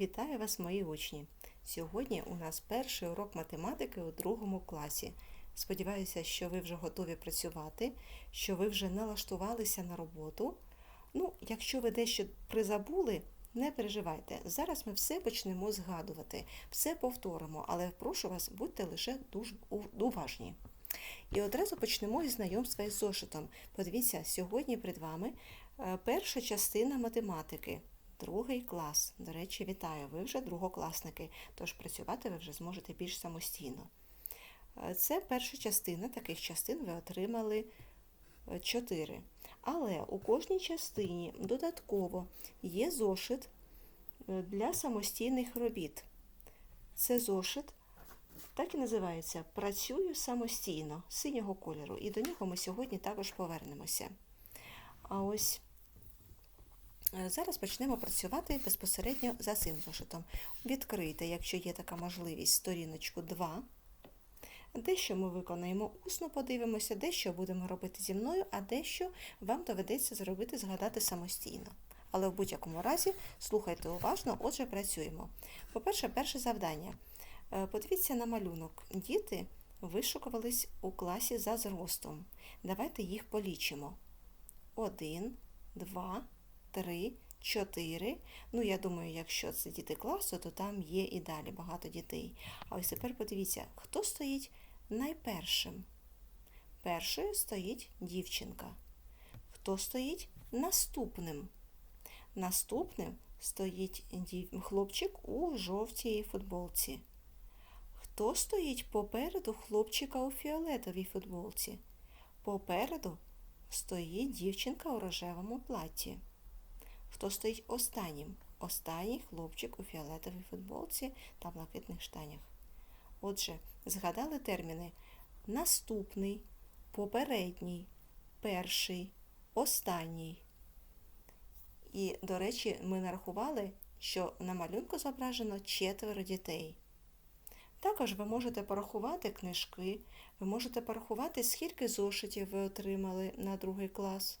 Вітаю вас, мої учні! Сьогодні у нас перший урок математики у другому класі. Сподіваюся, що ви вже готові працювати, що ви вже налаштувалися на роботу. Ну, якщо ви дещо призабули, не переживайте. Зараз ми все почнемо згадувати, все повторимо, але прошу вас, будьте лише дуже уважні. І одразу почнемо із знайомства із зошитом. Подивіться, сьогодні перед вами е, перша частина математики. Другий клас. До речі, вітаю! Ви вже другокласники, тож працювати ви вже зможете більш самостійно. Е, Це перша частина, таких частин ви отримали 4. Але у кожній частині додатково є зошит е, для самостійних робіт. Це зошит, так і називається Працюю самостійно синього кольору. І до нього ми сьогодні також повернемося. А ось Е, Зараз почнемо працювати безпосередньо за цим зошитом. Відкрийте, якщо є така можливість, сторіночку 2. Дещо ми виконаємо усно, подивимося, дещо будемо робити зі мною, а дещо вам доведеться зробити, згадати самостійно. Але в будь-якому разі слухайте уважно, отже, працюємо. По-перше, перше завдання. Е, Подивіться на малюнок. Діти вишукувались у класі за зростом. Давайте їх полічимо. Один, два. Три, чотири. Ну, я думаю, якщо це діти класу, то там є і далі багато дітей. А ось тепер подивіться, хто стоїть найпершим. Першою стоїть дівчинка. Хто стоїть наступним? Наступним стоїть хлопчик у жовтій футболці. Хто стоїть попереду хлопчика у фіолетовій футболці? Попереду стоїть дівчинка у рожевому платі. Хто стоїть останнім? Останній хлопчик у фіолетовій футболці та блакитних штанях. Отже, згадали терміни наступний, попередній, перший, останній. І, до речі, ми нарахували, що на малюнку зображено четверо дітей. Також ви можете порахувати книжки, ви можете порахувати, скільки зошитів ви отримали на другий клас.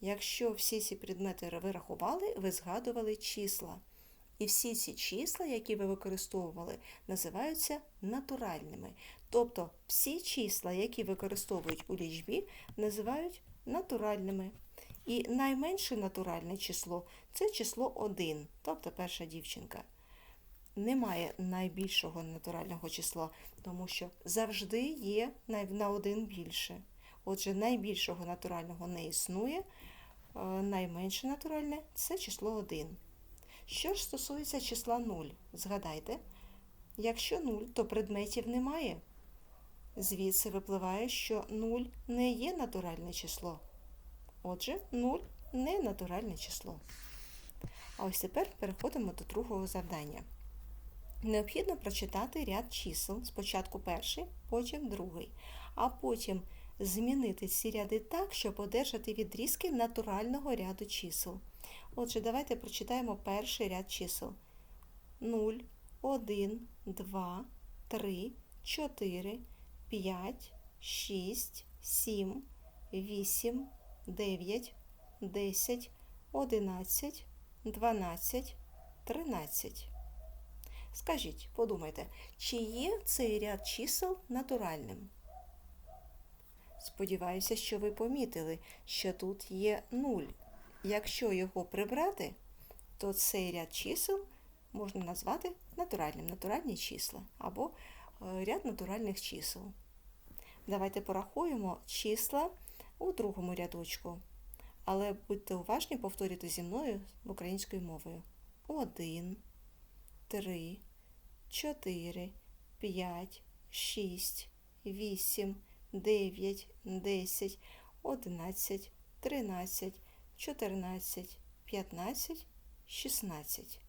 Якщо всі ці предмети ви рахували, ви згадували числа. І всі ці числа, які ви використовували, називаються натуральними. Тобто всі числа, які використовують у лічбі, називають натуральними. І найменше натуральне число це число 1, тобто перша дівчинка. Немає найбільшого натурального числа, тому що завжди є на один більше. Отже, найбільшого натурального не існує. Е, найменше натуральне це число 1. Що ж стосується числа 0, згадайте, якщо 0, то предметів немає. Звідси випливає, що 0 не є натуральне число. Отже, 0 не натуральне число. А ось тепер переходимо до другого завдання. Необхідно прочитати ряд чисел, спочатку перший, потім другий, а потім змінити ці ряди так, щоб одержати відрізки натурального ряду чисел. Отже, давайте прочитаємо перший ряд чисел. 0, 1, 2, 3, 4, 5, 6, 7, 8, 9, 10, 11, 12, 13. Скажіть, подумайте, чи є цей ряд чисел натуральним? Сподіваюся, що ви помітили, що тут є 0. Якщо його прибрати, то цей ряд чисел можна назвати натуральним, натуральні числа або е, ряд натуральних чисел. Давайте порахуємо числа у другому рядочку. Але будьте уважні, повторюйте зі мною українською мовою. 1, 3, 4, 5, 6, 8, 9, 10, 11, 13, 14, 15, 16.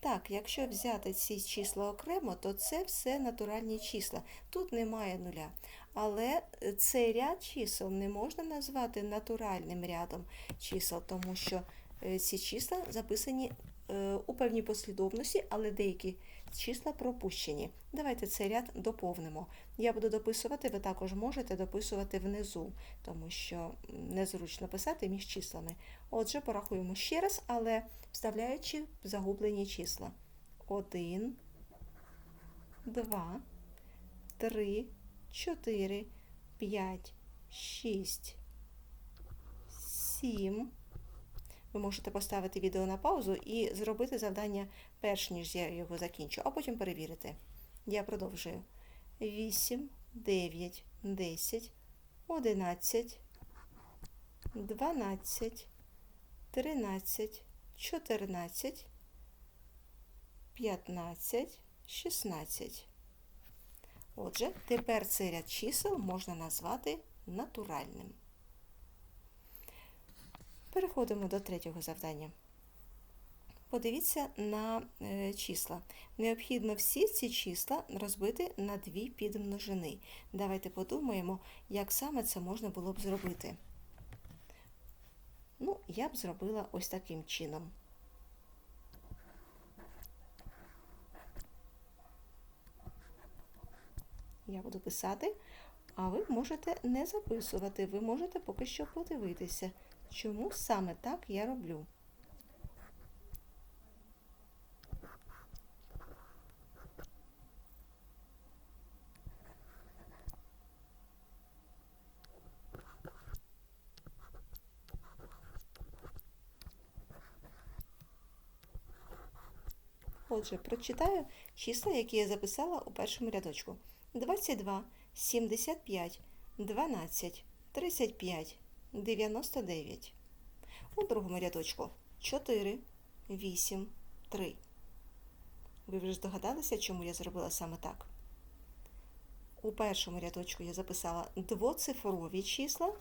Так, якщо взяти ці числа окремо, то це все натуральні числа. Тут немає нуля. Але цей ряд чисел не можна назвати натуральним рядом чисел, тому що ці числа записані е, у певній послідовності, але деякі числа пропущені. Давайте цей ряд доповнимо. Я буду дописувати, ви також можете дописувати внизу, тому що незручно писати між числами. Отже, порахуємо ще раз, але вставляючи загублені числа. 1, 2, 3, 4, 5, 6, 7. Ви можете поставити відео на паузу і зробити завдання перш ніж я його закінчу, а потім перевірити. Я продовжую. 8, 9, 10, 11, 12, 13, 14, 15, 16. Отже, тепер цей ряд чисел можна назвати натуральним. Переходимо до третього завдання. Подивіться на е, числа. Необхідно всі ці числа розбити на дві підмножини. Давайте подумаємо, як саме це можна було б зробити. Ну, я б зробила ось таким чином. Я буду писати, а ви можете не записувати, ви можете поки що подивитися, чому саме так я роблю. Отже, прочитаю числа, які я записала у першому рядочку. 22, 75, 12, 35, 99. У другому рядочку 4, 8, 3. Ви вже здогадалися, чому я зробила саме так? У першому рядочку я записала двоцифрові числа,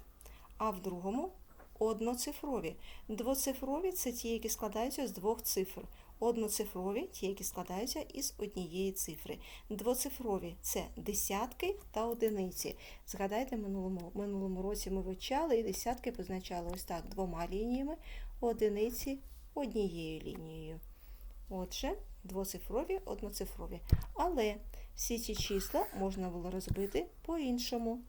а в другому одноцифрові. Двоцифрові це ті, які складаються з двох цифр. Одноцифрові ті, які складаються із однієї цифри. Двоцифрові це десятки та одиниці. Згадайте, минулому минулому році ми вивчали і десятки позначали ось так двома лініями, одиниці однією лінією. Отже, двоцифрові, одноцифрові. Але всі ці числа можна було розбити по-іншому.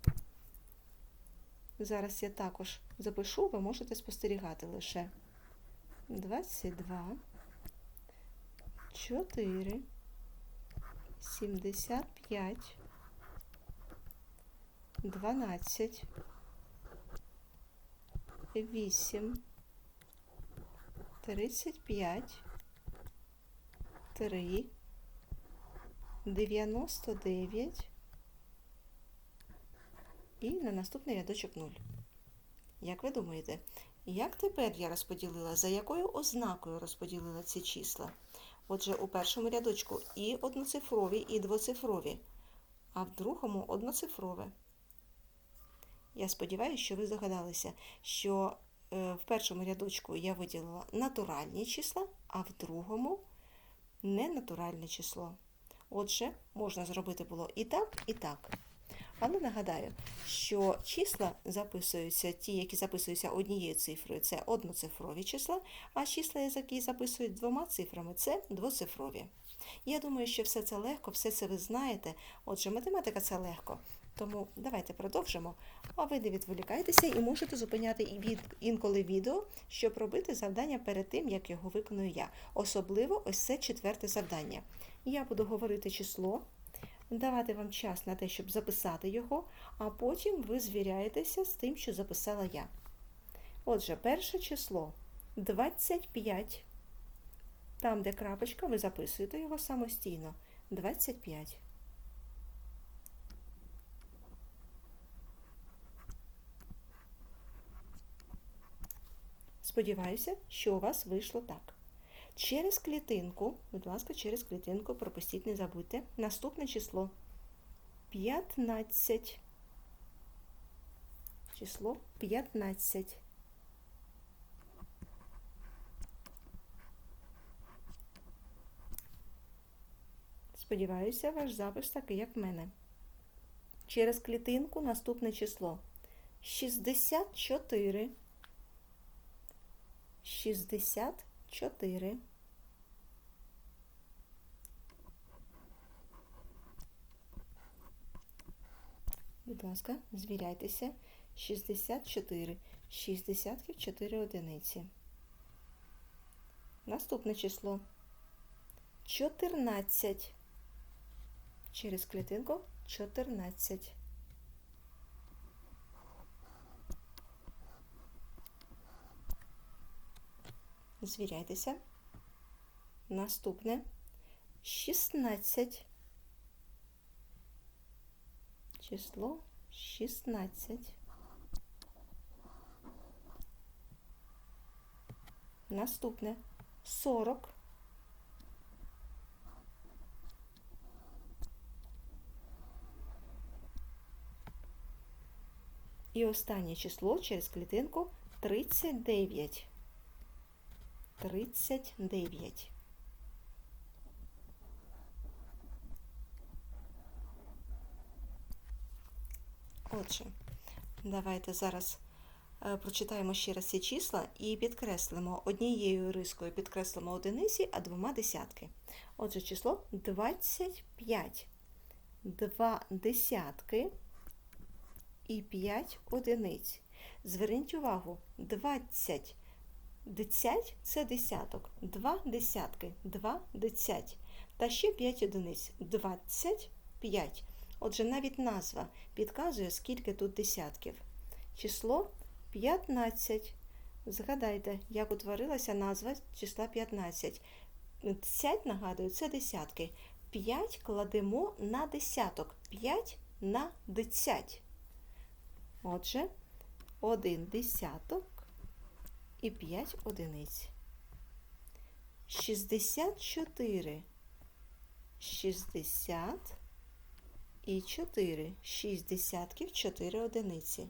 Зараз я також запишу, ви можете спостерігати лише 22. 4, 75, 12, 8, 35, 3, 99 і на наступний рядочок 0. Як ви думаєте, як тепер я розподілила, за якою ознакою розподілила ці числа? Отже, у першому рядочку і одноцифрові, і двоцифрові, а в другому одноцифрове. Я сподіваюся, що ви здогадалися, що е, в першому рядочку я виділила натуральні числа, а в другому ненатуральне число. Отже, можна зробити було і так, і так. Але нагадаю, що числа записуються, ті, які записуються однією цифрою, це одноцифрові числа, а числа, які записують двома цифрами, це двоцифрові. Я думаю, що все це легко, все це ви знаєте. Отже, математика це легко. Тому давайте продовжимо. А ви не відволікайтеся і можете зупиняти інколи відео, щоб робити завдання перед тим, як його виконую я. Особливо ось це четверте завдання. Я буду говорити число давати вам час на те, щоб записати його, а потім ви звіряєтеся з тим, що записала я. Отже, перше число 25. Там, де крапочка, ви записуєте його самостійно. 25. Сподіваюся, що у вас вийшло так. Через клітинку, будь ласка, через клітинку пропустіть, не забудьте. Наступне число 15. Число 15. Сподіваюся, ваш запис такий, як в мене. Через клітинку наступне число 64. 64. Будь ласка, звіряйтеся. 64. 6 десятків 4 одиниці. Наступне число. 14. Через клітинку 14. Звіряйтеся. Наступне 16. Число 16. Наступне 40. І останнє число через клітинку 39. 39. Отже, давайте зараз е, прочитаємо ще раз ці числа і підкреслимо однією рискою підкреслимо одиниці, а двома десятки. Отже, число 25. Два десятки і 5 одиниць. Зверніть увагу, 20 десять це десяток, 2 десятки, 2 десять. Та ще 5 одиниць 25. Отже, навіть назва підказує, скільки тут десятків. Число 15. Згадайте, як утворилася назва числа 15. Десять, нагадую, це десятки. 5 кладемо на десяток. 5 на десять. Отже, один десяток і 5 одиниць. 64. 60 і 4. 6 десятків, 4 одиниці.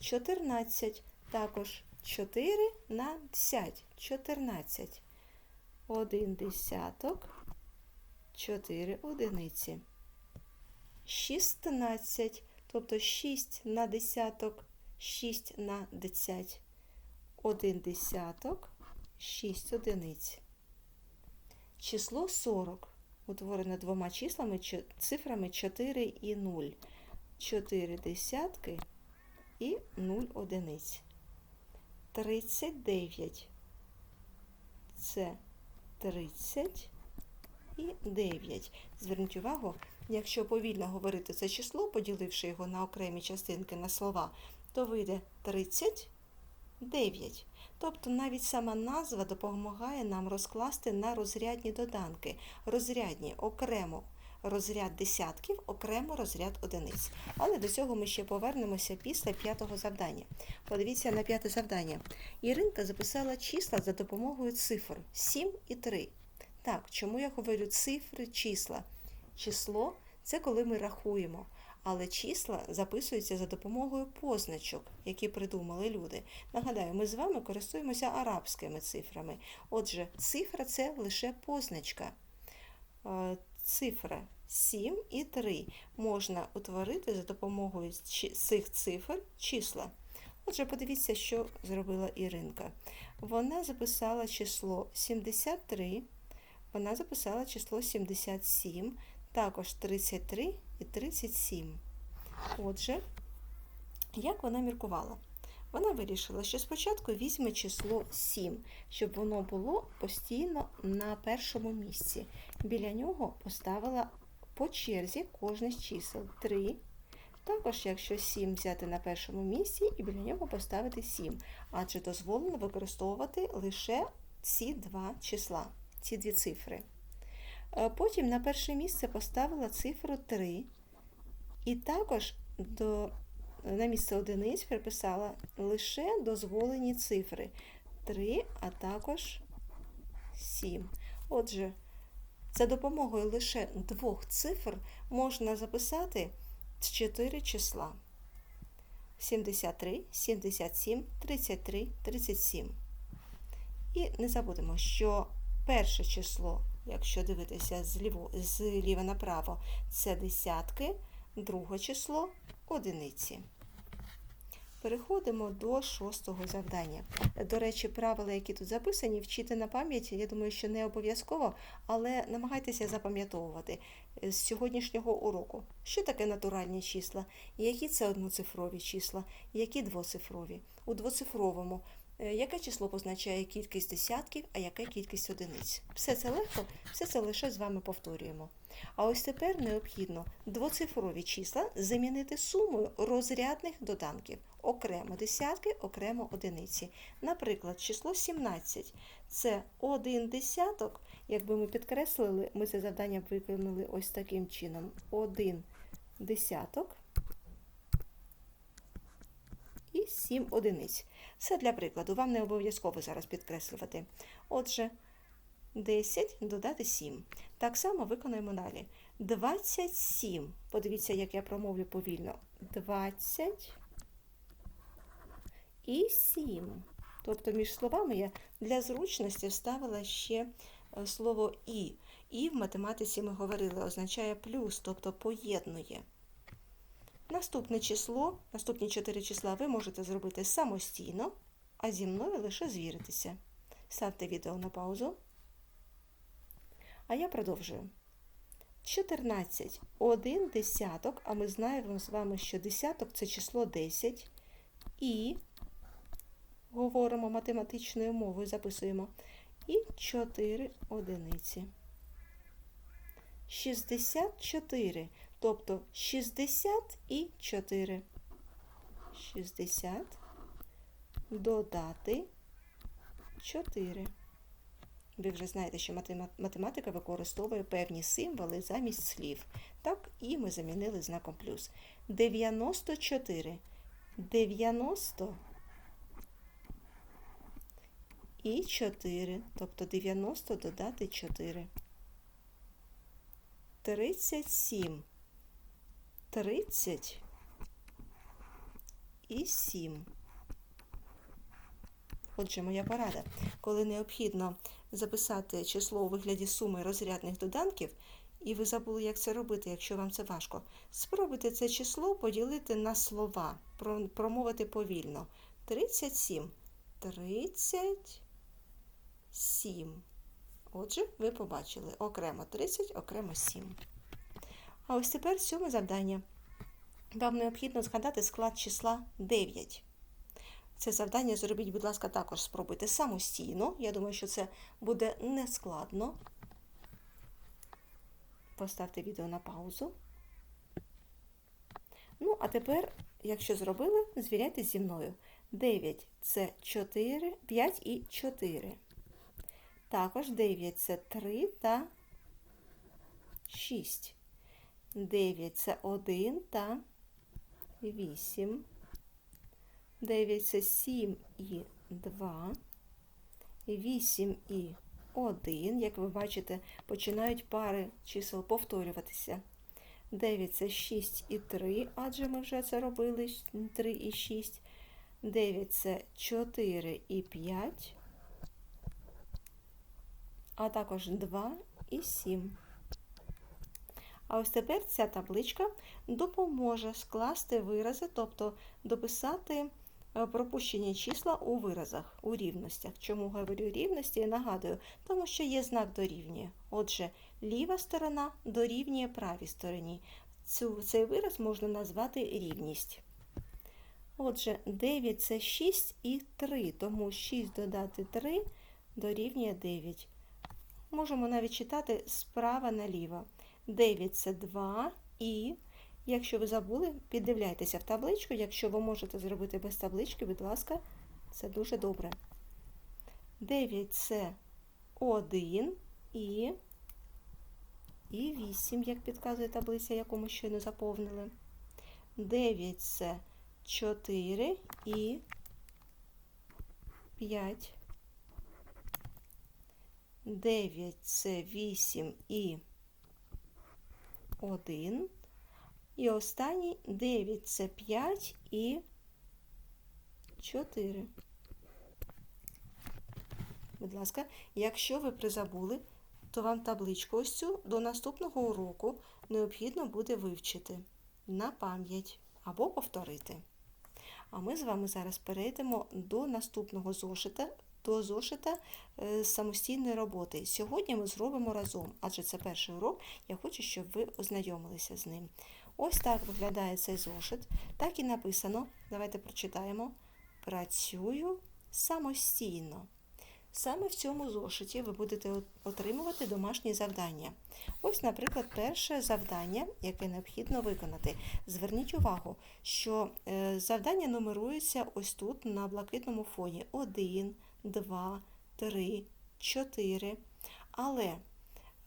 14. Також 4 на 10. 14. 1 десяток, 4 одиниці. 16. Тобто 6 на десяток, 6 на 10. 1 десяток, 6 одиниць. Число 40 утворене двома числами, цифрами 4 і 0. 4 десятки і 0 одиниць. 39. Це 30 і 9. Зверніть увагу, якщо повільно говорити це число, поділивши його на окремі частинки на слова, то вийде 39. Тобто навіть сама назва допомагає нам розкласти на розрядні доданки. Розрядні окремо розряд десятків, окремо розряд одиниць. Але до цього ми ще повернемося після п'ятого завдання. Подивіться на п'яте завдання. Іринка записала числа за допомогою цифр 7 і 3. Так, чому я говорю цифри, числа? Число це коли ми рахуємо але числа записуються за допомогою позначок, які придумали люди. Нагадаю, ми з вами користуємося арабськими цифрами. Отже, цифра це лише позначка. Е, цифра 7 і 3 можна утворити за допомогою цих цифр числа. Отже, подивіться, що зробила Іринка. Вона записала число 73, вона записала число 77, також 33 і 37. Отже, як вона міркувала? Вона вирішила, що спочатку візьме число 7, щоб воно було постійно на першому місці. Біля нього поставила по черзі кожне з чисел 3. Також, якщо 7 взяти на першому місці і біля нього поставити 7, адже дозволено використовувати лише ці два числа, ці дві цифри. Е, потім на перше місце поставила цифру 3. І також до, на місце одиниць приписала лише дозволені цифри 3, а також 7. Отже, за допомогою лише двох цифр можна записати 4 числа. 73, 77, 33, 37. І не забудемо, що перше число якщо дивитися зліва направо, це десятки, друге число одиниці. переходимо до шостого завдання. До речі, правила, які тут записані, вчити на пам'ять, я думаю, що не обов'язково, але намагайтеся запам'ятовувати з сьогоднішнього уроку, що таке натуральні числа, які це одноцифрові числа, які двоцифрові. У двоцифровому яке число позначає кількість десятків, а яке кількість одиниць. Все це легко, все це лише з вами повторюємо. А ось тепер необхідно двоцифрові числа замінити сумою розрядних доданків. Окремо десятки, окремо одиниці. Наприклад, число 17 це один десяток. Якби ми підкреслили, ми це завдання виконали ось таким чином: один десяток і 7 одиниць. Це для прикладу, вам не обов'язково зараз підкреслювати. Отже, 10 додати 7. Так само виконуємо далі. 27. Подивіться, як я промовлю повільно. 20 і 7. Тобто між словами я для зручності вставила ще е, слово і. І в математиці ми говорили, означає плюс, тобто поєднує. Наступне число, наступні 4 числа ви можете зробити самостійно, а зі мною лише звіритися. Ставте відео на паузу. А я продовжую. 14. Один десяток, а ми знаємо з вами, що десяток це число 10. І говоримо математичною мовою, записуємо. І 4 одиниці. 64. Тобто 60 і 4. 60 додати 4. Ви вже знаєте, що математика використовує певні символи замість слів. Так, і ми замінили знаком плюс. 94. 90 і 4. Тобто 90 додати 4. 37. 30 і 7. Отже, моя порада. Коли необхідно записати число у вигляді суми розрядних доданків, і ви забули, як це робити, якщо вам це важко, спробуйте це число поділити на слова, промовити повільно. 37. 37. Отже, ви побачили окремо 30, окремо 7. А ось тепер сьоме завдання. Вам необхідно згадати склад числа 9. Це завдання зробіть, будь ласка, також спробуйте самостійно. Я думаю, що це буде нескладно. Поставте відео на паузу. Ну, а тепер, якщо зробили, звіряйтесь зі мною. 9 це 4, 5 і 4. Також 9 це 3 та 6. 9 це 1 та 8. 9 це 7 і 2. 8 і 1. Як ви бачите, починають пари чисел повторюватися. 9 це 6 і 3, адже ми вже це робили 3 і 6. 9 це 4 і 5 а також 2 і 7. А ось тепер ця табличка допоможе скласти вирази, тобто дописати е, пропущені числа у виразах, у рівностях. Чому говорю рівності? Нагадую, тому що є знак дорівнює. Отже, ліва сторона дорівнює правій стороні. Цю, Цей вираз можна назвати рівність. Отже, 9 це 6 і 3, тому 6 додати 3 дорівнює 9. Можемо навіть читати справа наліво. 9 це 2 і, якщо ви забули, піддивляйтеся в табличку. Якщо ви можете зробити без таблички, будь ласка, це дуже добре. 9 це 1 і і 8, як підказує таблиця, яку ми щойно заповнили. 9 це 4 і 5. 9 це 8 і 1. І останній 9 це 5 і 4. Будь ласка, якщо ви призабули, то вам табличку ось цю до наступного уроку необхідно буде вивчити на пам'ять або повторити. А ми з вами зараз перейдемо до наступного зошита, до зошита е, самостійної роботи. Сьогодні ми зробимо разом, адже це перший урок, я хочу, щоб ви ознайомилися з ним. Ось так виглядає цей зошит. Так і написано. Давайте прочитаємо. Працюю самостійно. Саме в цьому зошиті ви будете отримувати домашні завдання. Ось, наприклад, перше завдання, яке необхідно виконати. Зверніть увагу, що е, завдання нумеруються ось тут на блакитному фоні 1, 2, 3, 4. Але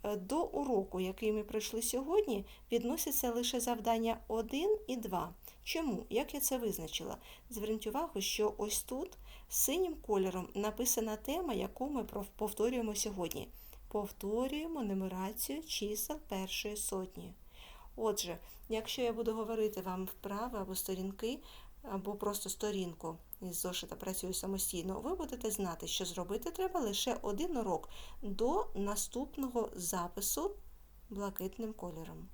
е, до уроку, який ми пройшли сьогодні, відносяться лише завдання 1 і 2. Чому? Як я це визначила? Зверніть увагу, що ось тут синім кольором написана тема, яку ми повторюємо сьогодні. Повторюємо нумерацію чисел першої сотні. Отже, якщо я буду говорити вам вправи або сторінки, або просто сторінку із зошита працюю самостійно, ви будете знати, що зробити треба лише один урок до наступного запису блакитним кольором.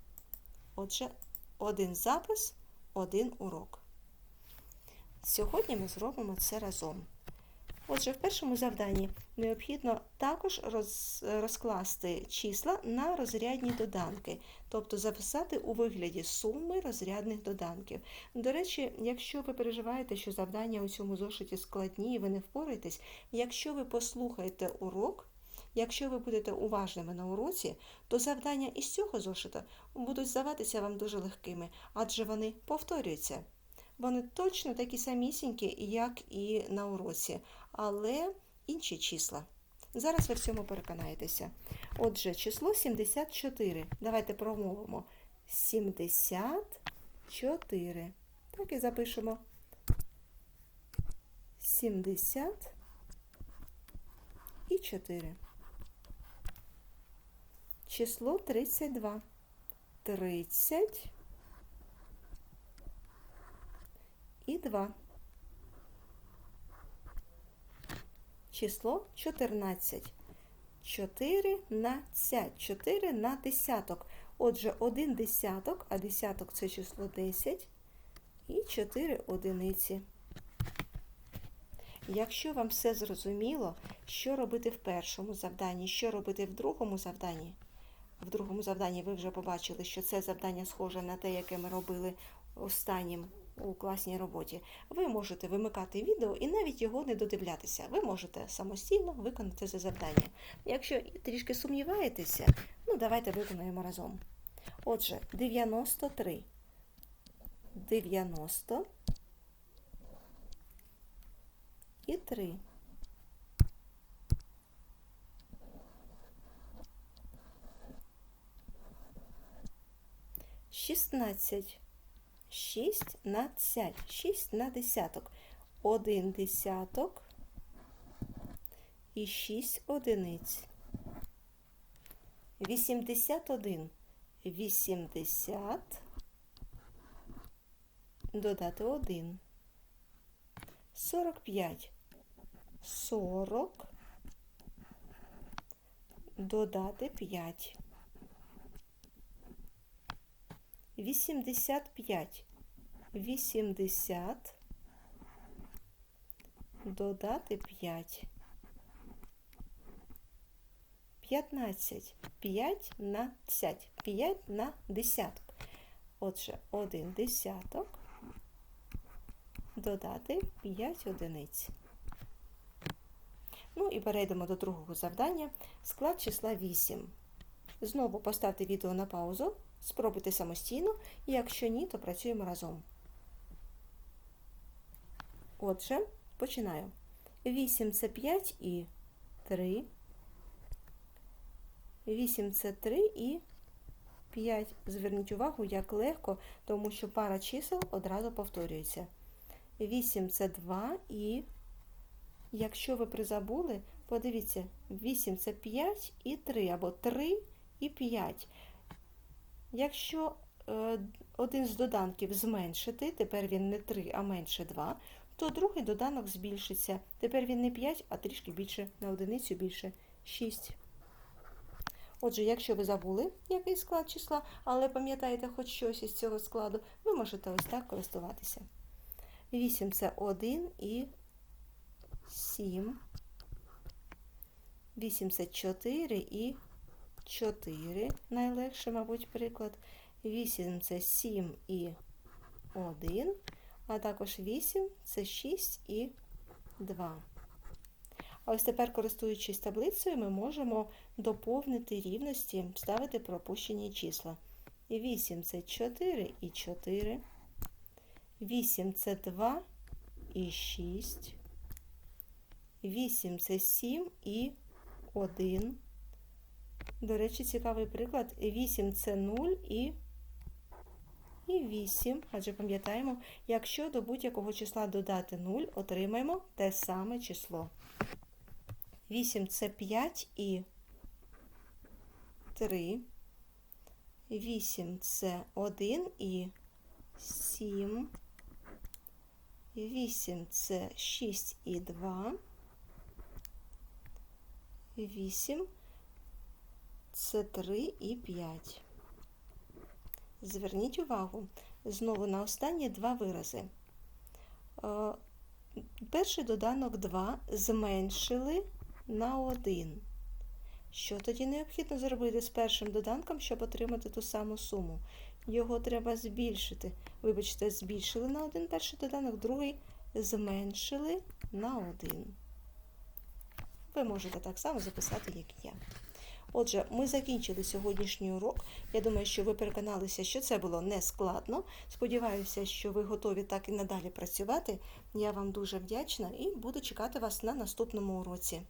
Отже, один запис, один урок. Сьогодні ми зробимо це разом. Отже, в першому завданні необхідно також роз, розкласти числа на розрядні доданки, тобто записати у вигляді суми розрядних доданків. До речі, якщо ви переживаєте, що завдання у цьому зошиті складні і ви не впораєтесь, якщо ви послухаєте урок, Якщо ви будете уважними на уроці, то завдання із цього зошита будуть здаватися вам дуже легкими, адже вони повторюються. Вони точно такі самісінькі, як і на уроці, але інші числа. Зараз ви в цьому переконаєтеся. Отже, число 74. Давайте промовимо 74. Так і запишемо. 70 і 4. Число 32. 30 і 2. Число 14. 4 на 4 на десяток. Отже, один десяток, а десяток це число 10 і 4 одиниці. Якщо вам все зрозуміло, що робити в першому завданні, що робити в другому завданні, в другому завданні ви вже побачили, що це завдання схоже на те, яке ми робили останнім у класній роботі, ви можете вимикати відео і навіть його не додивлятися. Ви можете самостійно виконати це завдання. Якщо трішки сумніваєтеся, ну давайте виконаємо разом. Отже, 93. 90 і 3. Шістнадцять. 6 на 10, 6 на десяток, 1 десяток і 6 одиниць. 81. 80 додати 1. 45. 40 додати 5. 85. 80 додати 5. 15. 5 на 10. 5 на десяток. Отже, 1 десяток додати 5 одиниць. Ну і перейдемо до другого завдання. Склад числа 8. Знову поставте відео на паузу. Спробуйте самостійно, і якщо ні, то працюємо разом. Отже, починаю. 8 це 5 і 3. 8 це 3 і 5. Зверніть увагу, як легко, тому що пара чисел одразу повторюється. 8 це 2 і, якщо ви призабули, подивіться, 8 це 5 і 3, або 3 і 5. Якщо е, один з доданків зменшити, тепер він не 3, а менше 2, то другий доданок збільшиться. Тепер він не 5, а трішки більше, на одиницю більше 6. Отже, якщо ви забули який склад числа, але пам'ятаєте хоч щось із цього складу, ви можете ось так користуватися. 8 це 1 і 7. 8 це 4 і 4. Найлегше, мабуть, приклад. 8 це 7 і 1. А також 8 це 6 і 2. А ось тепер, користуючись таблицею, ми можемо доповнити рівності, ставити пропущені числа. 8 це 4 і 4. 8 це 2 і 6. 8 це 7 і 1. До речі, цікавий приклад. 8 це 0 і, і 8. Адже пам'ятаємо, якщо до будь-якого числа додати 0, отримаємо те саме число. 8 це 5 і 3. 8 це 1 і 7. 8 це 6 і 2. 8 це 3 і 5. Зверніть увагу знову на останні два вирази. Е, Перший доданок 2 зменшили на 1. Що тоді необхідно зробити з першим доданком, щоб отримати ту саму суму? Його треба збільшити. Вибачте, збільшили на один перший доданок, другий зменшили на 1. Ви можете так само записати, як я. Отже, ми закінчили сьогоднішній урок. Я думаю, що ви переконалися, що це було не складно. Сподіваюся, що ви готові так і надалі працювати. Я вам дуже вдячна і буду чекати вас на наступному уроці.